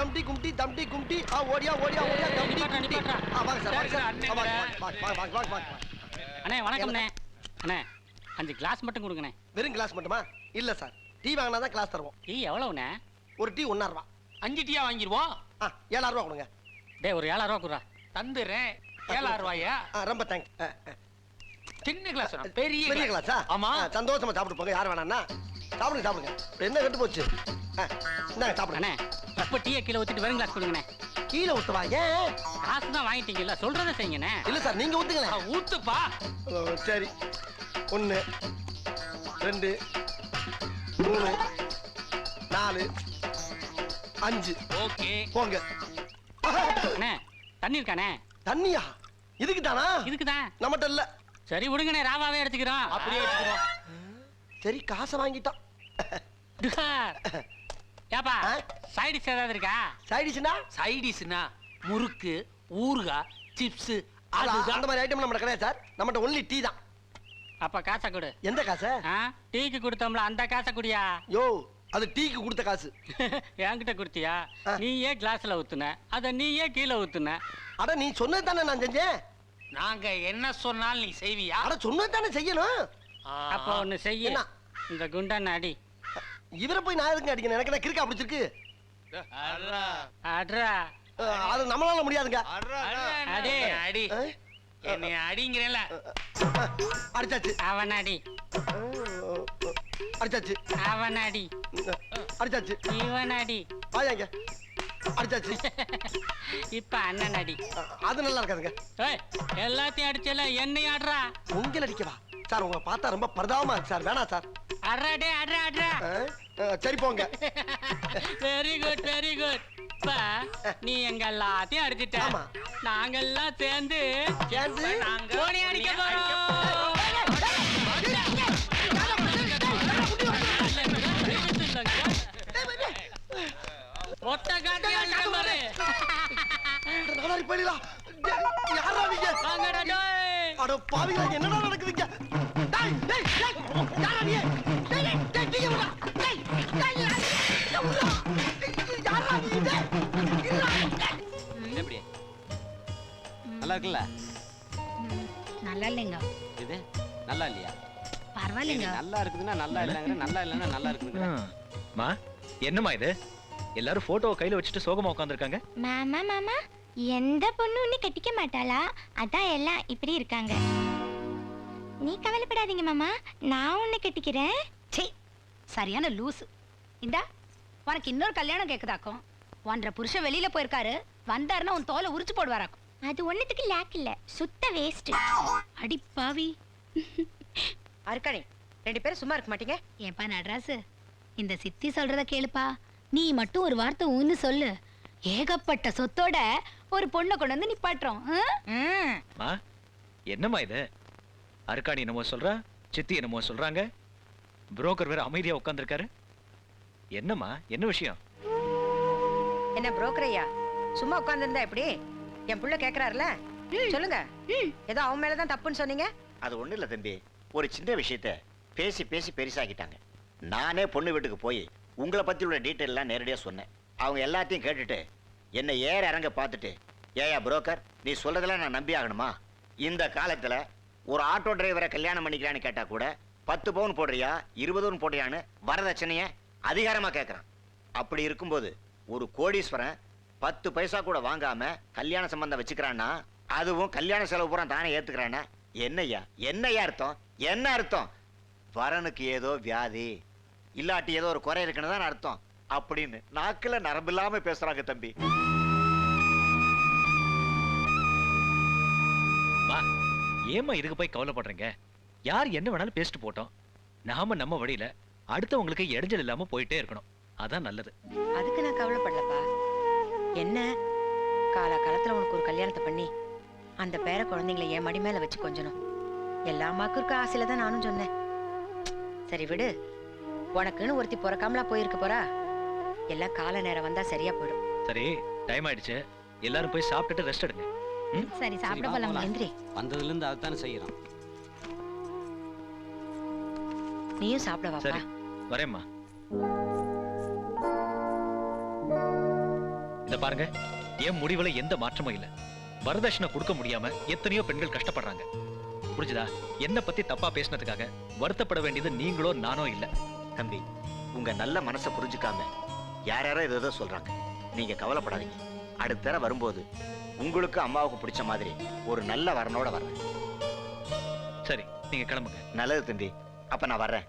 தம்டி கும்டி தம்டி கும்டி. ஆ ஓடியா ஓடியா ஓடியா தம்டி கும்டி. ஆ வாங்க சார் வாங்க சார் அண்ணே வாங்க. வாங்க வாங்க வாங்க வாங்க வாங்க வாங்க. அண்ணே அண்ணே. அஞ்சு கிளாஸ் மட்டும் கொடுங்கண்ணே. வெறும் கிளாஸ் மட்டுமா? இல்ல சார். டீ வாங்கினா தான் கிளாஸ் தருவோம். டீ எவ்வளவுண்ணே? ஒரு டீ ஒன்னா ரூபா. அஞ்சு டீயா வாங்கிடுவோம் ஆ ஏழாயிரம் ரூபா கொடுங்க. டேய் ஒரு ஏழாயிரம் ரூபா குடுறா. தந்துடுறேன். ஏழாயிரம் ரூபாயா? ஆ ரொம்ப தேங்க்ஸ் சின்ன கிளாஸ் பெரிய பெரிய கிளாஸா. ஆமா. சந்தோஷமா சாப்பிட்டு போங்க. யார் வேணாம்னா சாப்பிடுங்க சாப்பிடுங்க. என்ன கெட்டு போச்சு. இந்தாங்க சாப்பிடுங்க. அண்ணே இப்ப டீயை கீழே ஊத்திட்டு வெறும் கிளாஸ் கொடுங்கண்ணே. கீழே ஊத்துவா? ஏன் காசு தான் வாங்கிட்டீங்கல்ல சொல்றதை செய்யுங்கண்ணே இல்ல சார் நீங்க ஊத்துங்களேன் ஊத்துப்பா. சரி. ஒன்று ரெண்டு மூணு நாலு அஞ்சு. ஓகே. போங்க. அண்ணே தண்ணி இருக்காண்ணே. தண்ணியா? இதுக்கு தானா? இதுக்கு தான். நம்மகிட்ட இல்ல. சரி விடுங்கண்ணே ராவாவே எடுத்துக்கிறோம். அப்படியே சரி காசை வாங்கிட்டான். ஏப்பா ஆ? சைடிஸ் ஏதாவது இருக்கா? சைடிஷ்னா சைடிஸ்னா முறுக்கு ஊறுகாய் சிப்ஸ் அந்த மாதிரி ஐட்டம் நம்ம கிடையாது சார். நம்மகிட்ட ஒன்லி டீ தான். அப்ப காசை கொடு. எந்த காசை? டீக்கு கொடுத்தோம்ல அந்த காசை குடியா? யோ அது டீக்கு கொடுத்த காசு. என்கிட்ட கொடுத்தியா? ஆ. நீயே கிளாஸ்ல ஊத்துன அத நீயே கீழே ஊத்துன. அட நீ சொன்னது தானே நான் செஞ்சேன். நாங்க என்ன சொன்னாலும் நீ செய்வியா? அட சொன்னது தானே செய்யணும். அப்போ ஒண்ணு செய்ய? இந்த குண்டான அடி. இவரை போய் நான் எதுக்கு அடிக்கணும் எனக்கு என்ன கிறுக்கா பிடிச்சிருக்கு. அட்ரா. அது நம்மளால முடியாதுங்க. அடி. அடி என்னை அடிங்கிறேன்ல அஹ், அடிச்சாச்சு. அவன் அடி. அடிச்சாச்சு. அவன் அடி. அடிச்சாச்சு. இவன் அடி. வாயாங்க அடிச்சாச்சு. இப்ப அண்ணன் அடி. அது நல்லா இருக்காதுங்க. எல்லாத்தையும் அடிச்சல என்னை ஆடுறா. உங்களை அடிக்கவா சார் உங்களை பார்த்தா ரொம்ப பரிதாபமா இருக்கு சார் வேணாம் சார் அட்ரா டே அட்ரா அட்ரா சரி போங்க வெரி குட் வெரி குட் இப்ப நீ எங்க எல்லாத்தையும் அடிச்சிட்ட ஆமா. நாங்கெல்லாம் சேர்ந்து சேர்ந்து? நாங்க கோணி அடிக்க போறோம் ஒட்ட காட்டி அடிக்க வாங்கடா டேய் அட பாவிகளா என்னடா நடக்குதுங்க? டேய் டேய் டேய் யாரா நீ டேய் டேய் டேய் டேய் டேய் டேய் விடுடா யாரா நீ டேய். எப்படி? நல்லா இருக்குல்ல? நல்லா இல்லைங்க. இது? நல்லா இல்லையா? பரவாயில்லைங்க. நல்லா இருக்குதுன்னா நல்லா இல்லைங்கிற நல்லா இல்லைன்னா நல்லா இருக்குதுங்கிற. மா. என்னம்மா இது? எல்லாரும் போட்டோவை கையில வச்சுட்டு சோகமா உட்காந்துருக்காங்க மாமா மாமா. எந்த பொண்ணு உன்னை கட்டிக்க மாட்டாளா? அதான் எல்லாம் இப்படி இருக்காங்க. நீ கவலைப்படாதீங்க மாமா. நான் உன்னை கட்டிக்கிறேன். சே சரியான லூசு. இந்தா உனக்கு இன்னொரு கல்யாணம் கேக்குதாக்கும். ஒன்றரை புருஷன் வெளியில போயிருக்காரு. வந்தாருன்னா உன் தோலை உரிச்சு போடுவாராக்கும். அது ஒண்ணுத்துக்கு லேக் இல்ல. சுத்த வேஸ்ட் அடி பாவி. அருக்கணி ரெண்டு பேரும் சும்மா இருக்க மாட்டீங்க. ஏப்பா நடராசு? இந்த சித்தி சொல்றத கேளுப்பா. நீ மட்டும் ஒரு வார்த்தை ஊன்னு சொல்லு. ஏகப்பட்ட சொத்தோட ஒரு பொண்ணை கொண்டு வந்து நிப்பாட்டுறோம்? ம். என்னம்மா இது? அருக்காணி என்னமோ சொல்றா சித்தி என்னமோ சொல்றாங்க. புரோக்கர் வேற அமைதியா உட்காந்துருக்காரு என்னம்மா என்ன விஷயம்? என்ன புரோக்கர் ஐயா? சும்மா உட்கார்ந்திருந்தா எப்படி? என் புள்ள கேக்குறாருல? சொல்லுங்க. ஏதோ அவன் மேலதான் தப்புன்னு சொன்னீங்க? அது ஒண்ணும் இல்ல தம்பி. ஒரு சின்ன விஷயத்த பேசி பேசி பெருசாக்கிட்டாங்க. நானே பொண்ணு வீட்டுக்கு போய் உங்களை பத்தி உள்ள டீட்டெயில் எல்லாம் நேரடியா சொன்னேன். அவங்க எல்லாத்தையும் கேட்டுட்டு என்னை ஏற இறங்க பார்த்துட்டு ஏயா புரோக்கர் நீ சொல்றதெல்லாம் நான் நம்பி ஆகணுமா? இந்த காலத்தில் ஒரு ஆட்டோ டிரைவரை கல்யாணம் பண்ணிக்கிறான்னு கேட்டால் கூட பத்து பவுன் போடுறியா இருபது பவுன் போடுறியான்னு வரதட்சணையை அதிகாரமாக கேட்குறான் அப்படி இருக்கும்போது ஒரு கோடீஸ்வரன் பத்து பைசா கூட வாங்காமல் கல்யாண சம்பந்தம் வச்சுக்கிறான்னா அதுவும் கல்யாண செலவு பூரா தானே ஏற்றுக்கிறானா என்னய்யா என்னய்யா அர்த்தம்? என்ன அர்த்தம்? வரனுக்கு ஏதோ வியாதி இல்லாட்டி ஏதோ ஒரு குறை இருக்குன்னு தான் அர்த்தம். அப்படின்னு நாக்குல நரம்பு இல்லாம பேசுறாங்க தம்பி. மா ஏம்மா இதுக்கு போய் கவலைப்படுறீங்க? யார் என்ன வேணாலும் பேசிட்டு போட்டோம். நாம நம்ம வழியில அடுத்தவங்களுக்கு இடைஞ்சல் இல்லாம போயிட்டே இருக்கணும். அதான் நல்லது. அதுக்கு நான் கவலைப்படலப்பா. என்ன? காலா காலத்துல உனக்கு ஒரு கல்யாணத்தை பண்ணி அந்த பேர குழந்தைங்களை என் மடி மேல வச்சு கொஞ்சணும். எல்லா அம்மாக்கும் இருக்க ஆசையில தான் நானும் சொன்னேன். சரி விடு. உனக்குன்னு ஒருத்தி பிறக்காமலா போயிருக்க போறா? எல்லாம் கால நேரம் வந்தா சரியா போயிடும். சரி டைம் ஆயிடுச்சு. எல்லாரும் போய் சாப்பிட்டுட்டு ரெஸ்ட் எடுங்க. சரி சாப்பிட வா, போலாம். எந்திரி. வந்ததுல இருந்து அதுதானே செய்யறோம். நீயும் சாப்பிட வாப்பா. சரி வரேம்மா. இந்த பாருங்க என் முடிவுல எந்த மாற்றமும் இல்ல. வரதட்சணை கொடுக்க முடியாம எத்தனையோ பெண்கள் கஷ்டப்படுறாங்க. புரிஞ்சுதா? என்ன பத்தி தப்பா பேசினதுக்காக வருத்தப்பட வேண்டியது நீங்களோ நானோ இல்ல. தம்பி உங்க நல்ல மனசை புரிஞ்சுக்காம யார் யாரோ எதோ எதோ சொல்கிறாங்க நீங்கள் கவலைப்படாதீங்க. அடுத்த தர வரும்போது உங்களுக்கு அம்மாவுக்கு பிடிச்ச மாதிரி ஒரு நல்ல வரனோட வரேன் சரி நீங்கள் கிளம்புங்க. நல்லது தம்பி. அப்போ நான் வர்றேன்.